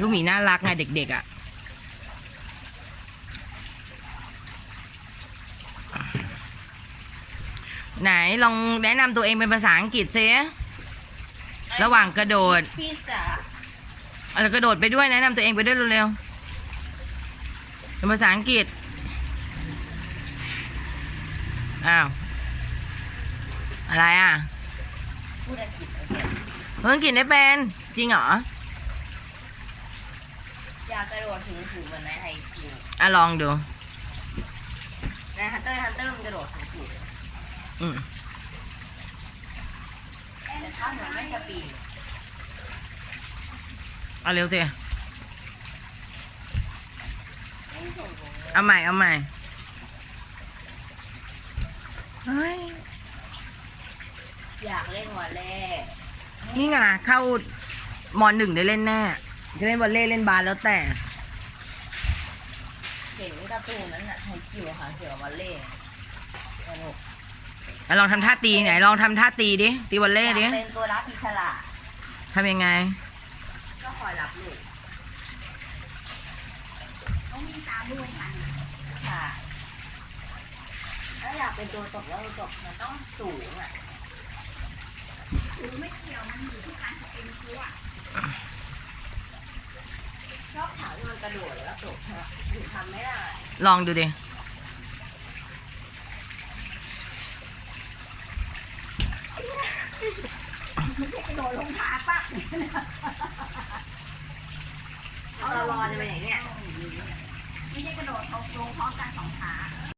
ลูกหมีน่ารักไงเด็กๆอะไหนลองแนะนำตัวเองเป็นภาษาอังกฤษซิระหว่างกระโดดพิซซ่าเอากระโดดไปด้วยแนะนำตัวเองไปด้วยเร็วๆเป็นภาษาอังกฤษอ้าวอะไรอะพูดอังกฤษโอเคภาษาอังกฤษได้เป็นจริงเหรอ อยากกระโดดถึงถึงเหมือนในไฮคิวอะลองดู ในฮันเตอร์ฮันเตอร์มันกระโดดถึงถึงอืมแต่ถ้าหนูไม่จะปีนเอาเร็วสิไม่ส่งตรงเลยเอาใหม่ เอาใหม่เฮ้ยอยากเล่นวอลเล่นี่ไงเข้ามหนึ่งได้เล่นแน่ จะเล่นวอลเล่เล่นบาสแล้วแต่เห็นการ์ตูนนั้นน่ะไฮคิวค่ะเสือวอลเล่สนุกอะลองทำท่าตีไหนลองทำท่าตีดิตีวอลเล่อยากดิเป็นตัวรับอิสระทำยังไง ก็คอยรับลูกต้องมีตาด้วยกันค่ะถ้าอยากเป็นตัวตกแล้วตกมันต้องสูงอะ หรือไม่เกี่ยวมันอยู่ที่การเป็นตัว ชอบถามที่มันกระโดดแล้วตกใช่ไหมหนูทำไม่ได้ลองดูดิไม่ใช่กระโดดลงขาปั๊บตอนรอจะเป็นอย่างเนี้ย ไม่ใช่กระโดดลงพร้อมกันสองขา